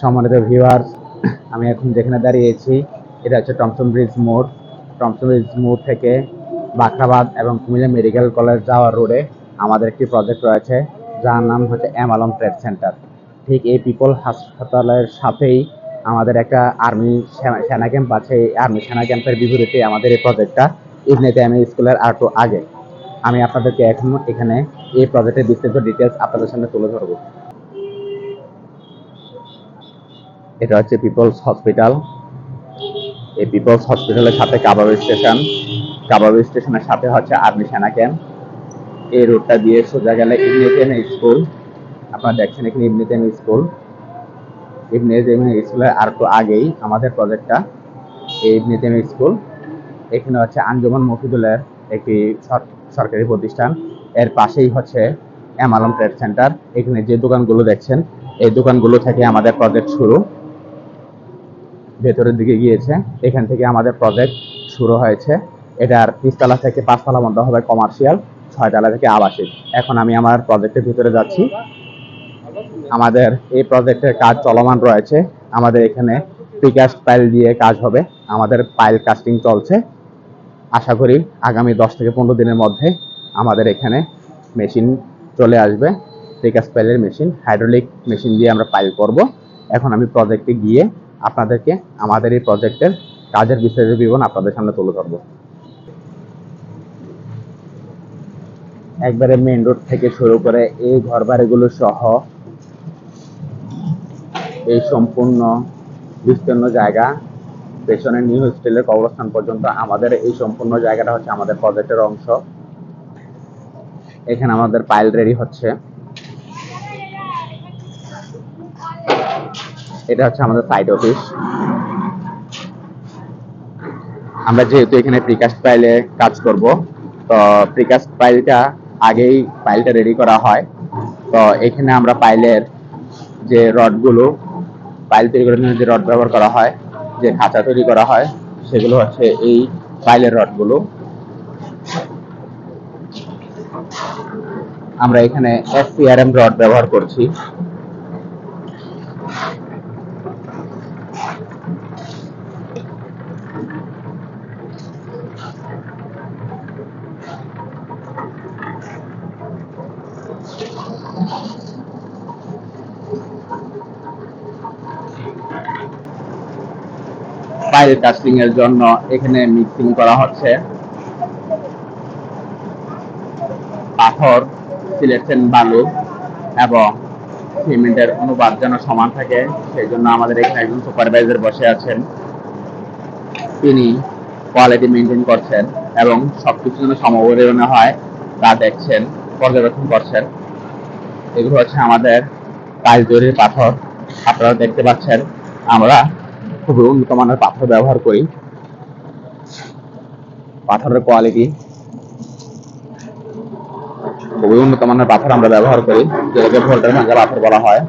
সম্মানিত ভিউয়ার্স আমি এখন যেখানে দাঁড়িয়েছি এটা হচ্ছে টমসন ব্রিজ মোড় টমসন ব্রিজ মোড় থেকে বাখরাবাদ এবং কুমিল্লা মেডিকেল কলেজ যাওয়ার রোডে আমাদের একটি প্রজেক্ট রয়েছে, যার নাম হচ্ছে এম আলম ট্রেড সেন্টার ঠিক এই পিপল হাসপাতালের সাথেই আমাদের একটা আর্মি সেনা ক্যাম্প আছে, এই আর্মি সেনা ক্যাম্পের বিপরীতে আমাদের এই প্রজেক্টটা ইবনেতে আমি স্কুলের আর একটু আগে। আমি আপনাদেরকে এখন এখানে এই প্রজেক্টের বিস্তারিত ডিটেলস আপনাদের সামনে তুলে ধরবো। এটা হচ্ছে পিপলস হসপিটাল। এই পিপলস হসপিটালের সাথে কাবাব স্টেশন। কাবাব স্টেশনের সাথে হচ্ছে আর্মি সেনা ক্যাম্প এই রোডটা দিয়ে সোজা গেলে ইবনেতেন স্কুল। আপনারা দেখছেন এখানে ইবনেতেন স্কুল। ইবনেতেন স্কুলের আর একটু আগেই আমাদের প্রজেক্টটা, এই ইবনেতেন স্কুল। এখানে হচ্ছে আঞ্জুমান মফিদুলের একটি সর- সরকারি প্রতিষ্ঠান। এর পাশেই হচ্ছে আলম ট্রেড সেন্টার। এখানে যে দোকানগুলো দেখছেন, এই দোকানগুলো থেকে আমাদের প্রজেক্ট শুরু। ভেতরের দিকে গিয়েছে। এখান থেকে আমাদের প্রজেক্ট শুরু হয়েছে। এটার তিনতলা থেকে পাঁচতলা মধ্যে হবে কমার্শিয়াল ছয়তলা থেকে আবাসিক। এখন আমি আমার প্রজেক্টের ভিতরে যাচ্ছি। আমাদের এই প্রজেক্টের কাজ চলমান রয়েছে। আমাদের এখানে প্রিকাস্ট পাইল দিয়ে কাজ হবে। আমাদের পাইল কাস্টিং চলছে। আশা করি আগামী দশ থেকে পনেরো দিনের মধ্যে আমাদের এখানে মেশিন চলে আসবে। প্রিকাস্ট পাইলের মেশিন হাইড্রোলিক মেশিন দিয়ে আমরা পাইল করব। এখন আমি প্রজেক্টে গিয়ে আপনাদেরকে আমাদের এই প্রজেক্টের কাজের বিস্তারিত বিবরণ আপনাদের সামনে তুলে ধরবো। একবারে মেইন রোড থেকে শুরু করে এই ঘর বাড়িগুলো সহ এই সম্পূর্ণ বিস্তীর্ণ জায়গা, পেছনে নিউ হোস্টেলের কবরস্থান পর্যন্ত আমাদের এই সম্পূর্ণ জায়গাটা হচ্ছে আমাদের প্রজেক্টের অংশ। এখানে আমাদের পাইল রেডি হচ্ছে। এটা হচ্ছে আমাদের সাইট অফিস আমরা যেহেতু এখানে প্রিকাস্ট পাইলে কাজ করব, তো প্রিকাস্ট পাইলটা আগেই পাইলটা রেডি করা হয়। তো এখানে আমরা পাইলের যে রডগুলো পাইল তৈরি করার জন্য যে রড ব্যবহার করা হয়, যে খাঁচা তৈরি করা হয়, সেগুলো হচ্ছে এই পাইলের রডগুলো। আমরা এখানে এসসিআরএম রড ব্যবহার করছি। পাইল কাস্টিং এর জন্য এখানে মিক্সিং করা হচ্ছে। পাথর সিলেকশন বালু এবং সিমেন্টের অনুপাত যেন সমান থাকে, সেই জন্য আমাদের এখানে একজন সুপারভাইজার বসে আছেন। তিনি কোয়ালিটি মেনটেন করছেন এবং সবকিছু যেন সমপরিমাণে হয় তা দেখছেন, পর্যবেক্ষণ করছেন। এগুলো হচ্ছে আমাদের কাজ তৈরির পাথর। আপনারা দেখতে পাচ্ছেন, আমরা খুবই উন্নত মানের পাথর ব্যবহার করি। পাথরের কোয়ালিটি খুবই উন্নত মানের পাথর আমরা ব্যবহার করি, যেটাকে ভোল্টের ভাঙ্গা পাথর বলা হয়।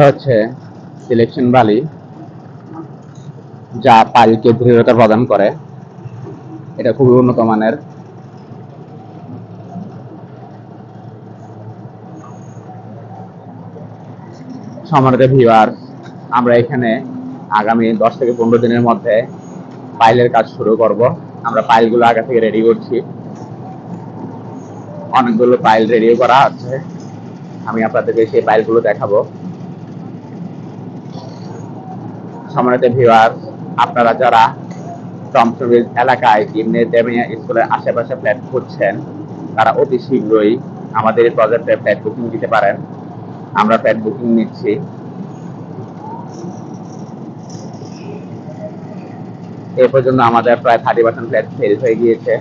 হচ্ছে সিলেকশন বালি যা পাইলকে দৃঢ়তা প্রদান করে। এটা খুবই উন্নত মানের। সম্মানিত ভিউয়ার, আমরা এখানে আগামী দশ থেকে পনেরো দিনের মধ্যে পাইলের কাজ শুরু করব। আমরা পাইলগুলো আগে থেকে রেডি করছি। অনেকগুলো পাইল রেডি করা আছে। আমি আপনাদেরকে সেই পাইলগুলো দেখাবো। সম্মানিত ভিউয়ার, আপনারা যারা টমসবিজ এলাকায় ইমনে দেমিয়া স্কুলের আশেপাশে ফ্ল্যাট খুঁজছেন, তারা অতি শীঘ্রই আমাদের এই প্রজেক্টে ফ্ল্যাট বুকিং দিতে পারেন। আমরা ফ্ল্যাট বুকিং নিচ্ছি। এ পর্যন্ত আমাদের প্রায় থার্টি পার্সেন্ট ফ্ল্যাট সেল হয়ে গিয়েছে।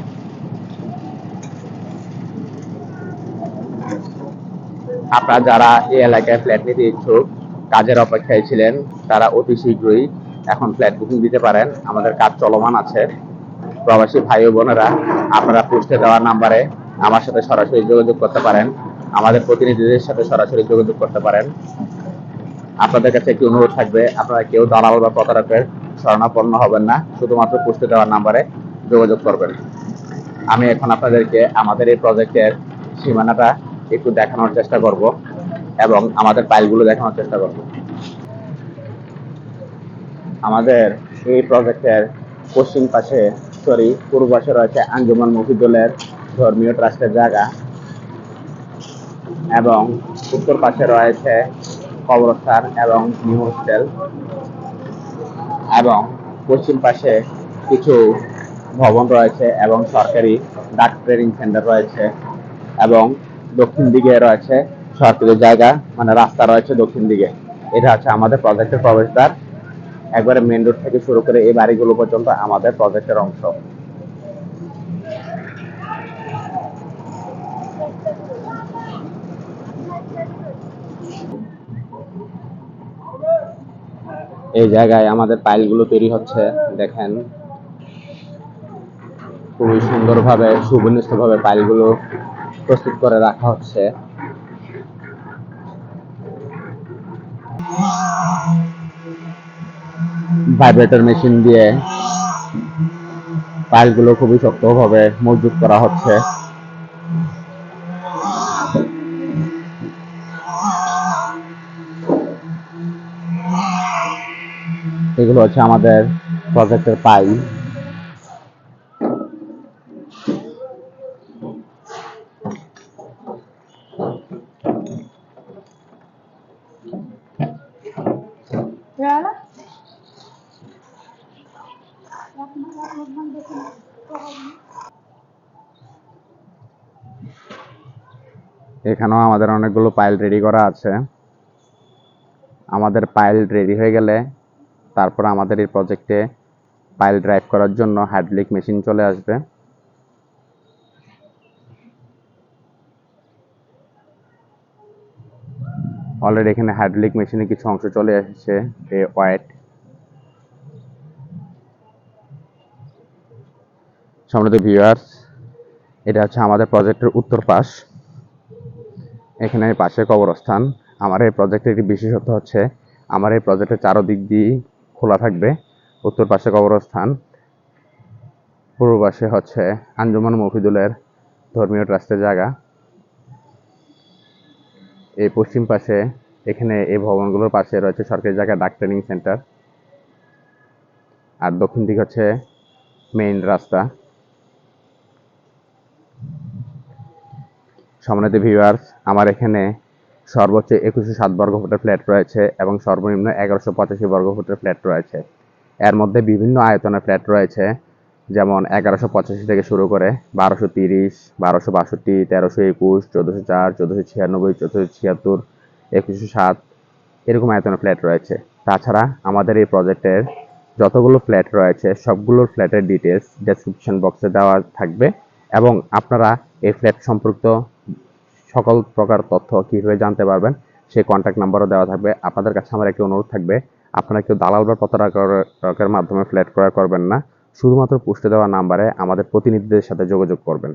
আপনারা যারা এই এলাকায় ফ্ল্যাট নিতে ইচ্ছুক, কাজের অপেক্ষায় ছিলেন, তারা অতি শীঘ্রই এখন ফ্ল্যাট বুকিং দিতে পারেন। আমাদের কাজ চলমান আছে। প্রবাসী ভাই বোনেরা, আপনারা পোস্টে দেওয়া নাম্বারে আমার সাথে সরাসরি যোগাযোগ করতে পারেন। আমাদের প্রতিনিধিদের সাথে সরাসরি যোগাযোগ করতে পারেন। আপনাদের কাছে একটি অনুরোধ থাকবে, আপনারা কেউ দালাল বা প্রতারকের শরণাপন্ন হবেন না, শুধুমাত্র পুষ্টি দেওয়ার নাম্বারে যোগাযোগ করবেন। আমি এখন আপনাদেরকে আমাদের এই প্রজেক্টের সীমানাটা একটু দেখানোর চেষ্টা করব এবং আমাদের ফাইলগুলো দেখানোর চেষ্টা করব। আমাদের এই প্রজেক্টের পশ্চিম পাশে সরি পূর্ব পাশে রয়েছে আঞ্জুমান মফিদুলের ধর্মীয় ট্রাস্টের জায়গা এবং উত্তর পাশে রয়েছে কবরস্থান এবং নিউ হোস্টেল এবং পশ্চিম পাশে কিছু ভবন রয়েছে এবং সরকারি ডাক ট্রেনিং সেন্টার রয়েছে এবং দক্ষিণ দিকে রয়েছে সরকারি জায়গা মানে রাস্তা রয়েছে দক্ষিণ দিকে। এটা হচ্ছে আমাদের প্রজেক্টের প্রবেশদ্বার। একবারে মেন রোড থেকে শুরু করে এই বাড়িগুলো পর্যন্ত আমাদের প্রজেক্টের অংশ। এই জায়গায় আমাদের পাইলগুলো তৈরি হচ্ছে, দেখেন। খুবই সুন্দরভাবে সুবিন্যস্তভাবে পাইলগুলো প্রস্তুত করে রাখা হচ্ছে। ভাইব্রেটর মেশিন দিয়ে পাইলগুলো খুবই শক্তভাবে মজবুত করা হচ্ছে। এগুলো হচ্ছে আমাদের প্রজেক্টের পাইল এখানেও আমাদের অনেকগুলো পাইল রেডি করা আছে। আমাদের পাইল রেডি হয়ে গেলে তারপর আমাদের এই প্রজেক্টে পাইল ড্রাইভ করার জন্য হাইড্রোলিক মেশিন চলে আসবে। অলরেডি এখানে হাইড্রোলিক মেশিনে কিছু অংশ চলে এসেছে, এ ওয়েট সম্মানিত ভিউয়ার্স এটা হচ্ছে আমাদের প্রজেক্টের উত্তর পাশ। এখানে পাশে কবরস্থান। আমার এই প্রজেক্টের একটি বিশেষত্ব হচ্ছে, আমার এই প্রজেক্টের চারোদিক দিয়ে খোলা থাকবে, উত্তর পাশে কবরস্থান, পূর্ব পাশে হচ্ছে আঞ্জুমান মফিদুলের ধর্মীয় ট্রাস্টের জায়গা। এই পশ্চিম পাশে এখানে এই ভবনগুলোর পাশে রয়েছে সরকারি জায়গা ডাক ট্রেনিং সেন্টার। আর দক্ষিণ দিক হচ্ছে মেইন রাস্তা। সম্মানিত ভিউয়ার্স আমার এখানে সর্বোচ্চ একুশশো সাত বর্গ ফুটের ফ্ল্যাট রয়েছে এবং সর্বনিম্ন এগারোশো পঁচাশি বর্গ ফুটের ফ্ল্যাট রয়েছে। এর মধ্যে বিভিন্ন আয়তনের ফ্ল্যাট রয়েছে, যেমন এগারোশো পঁচাশি থেকে শুরু করে বারোশো তিরিশ, বারোশো বাষট্টি, তেরোশো একুশ, চোদ্দোশো চার, চোদ্দোশো ছিয়ানব্বই, চোদ্দোশো ছিয়াত্তর, একুশশো সাত, এরকম আয়তনের ফ্ল্যাট রয়েছে। তাছাড়া আমাদের এই প্রজেক্টের যতগুলো ফ্ল্যাট রয়েছে, সবগুলোর ফ্ল্যাটের ডিটেলস ডেসক্রিপশন বক্সে দেওয়া থাকবে এবং আপনারা এই ফ্ল্যাট সম্পর্কিত সকল প্রকার তথ্য কীভাবে জানতে পারবেন, সেই কন্ট্যাক্ট নাম্বারও দেওয়া থাকবে। আপনাদের কাছে আমার একটি অনুরোধ থাকবে, আপনারা কেউ দালাল বা প্রতারকের মাধ্যমে ফ্ল্যাট ক্রয় করবেন না, শুধুমাত্র পুষ্টি দেওয়া নাম্বারে আমাদের প্রতিনিধিদের সাথে যোগাযোগ করবেন।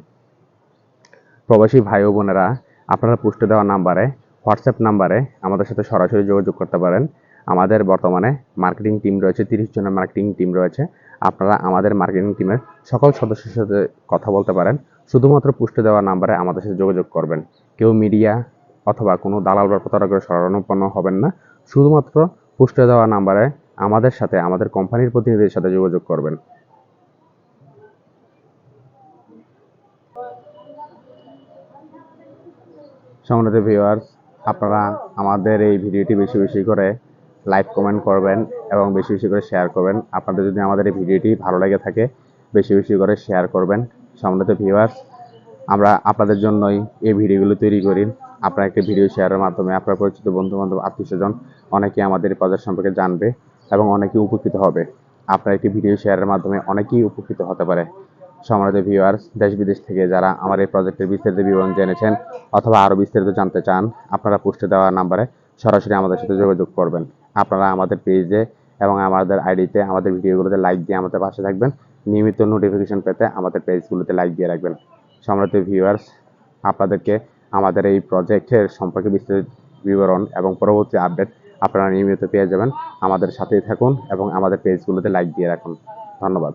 প্রবাসী ভাই ও বোনেরা, আপনারা পুষ্টি দেওয়া নাম্বারে, হোয়াটসঅ্যাপ নাম্বারে আমাদের সাথে সরাসরি যোগাযোগ করতে পারেন। আমাদের বর্তমানে মার্কেটিং টিম রয়েছে, তিরিশ জনের মার্কেটিং টিম রয়েছে। আপনারা আমাদের মার্কেটিং টিমের সকল সদস্যের সাথে কথা বলতে পারেন। শুধুমাত্র পুষ্টে দেওয়া নাম্বারে আমাদের সাথে যোগাযোগ করবেন। কেউ মিডিয়া অথবা কোনো দালাল বা প্রতারকের শরণাপন্ন হবেন না। শুধুমাত্র পুষ্টে দেওয়া নাম্বারে আমাদের সাথে, আমাদের কোম্পানির প্রতিনিধির সাথে যোগাযোগ করবেন। সম্মানিত ভিউয়ার্স আপনারা আমাদের এই ভিডিওটি বেশি বেশি করে লাইক কমেন্ট করবেন এবং বেশি বেশি করে শেয়ার করবেন। আপনাদের যদি আমাদের এই ভিডিওটি ভালো লেগে থাকে, বেশি বেশি করে শেয়ার করবেন। সম্মানিত ভিউয়ার্স আমরা আপনাদের জন্যই এই ভিডিওগুলো তৈরি করি। আপনারা একটি ভিডিও শেয়ারের মাধ্যমে আপনার পরিচিত বন্ধু বান্ধব, আত্মীয় স্বজন অনেকে আমাদের এই প্রজেক্ট সম্পর্কে জানবে এবং অনেকে উপকৃত হবে। আপনার একটি ভিডিও শেয়ারের মাধ্যমে অনেকেই উপকৃত হতে পারে। সম্মানিত ভিউয়ার্স দেশ বিদেশ থেকে যারা আমার এই প্রজেক্টের বিস্তারিত বিবরণ জেনেছেন অথবা আরও বিস্তারিত জানতে চান, আপনারা পোস্টে দেওয়া নাম্বারে সরাসরি আমাদের সাথে যোগাযোগ করবেন। আপনারা আমাদের পেজে এবং আমাদের আইডিতে আমাদের ভিডিওগুলোতে লাইক দিয়ে আমাদের পাশে থাকবেন। নিয়মিত নোটিফিকেশন পেতে আমাদের পেজগুলোতে লাইক দিয়ে রাখবেন। সম্রাত ভিউয়ার্স আপনাদেরকে আমাদের এই প্রজেক্টের সম্পর্কে বিস্তারিত বিবরণ এবং পরবর্তী আপডেট আপনারা নিয়মিত পেয়ে যাবেন। আমাদের সাথেই থাকুন এবং আমাদের পেজগুলোতে লাইক দিয়ে রাখুন। ধন্যবাদ।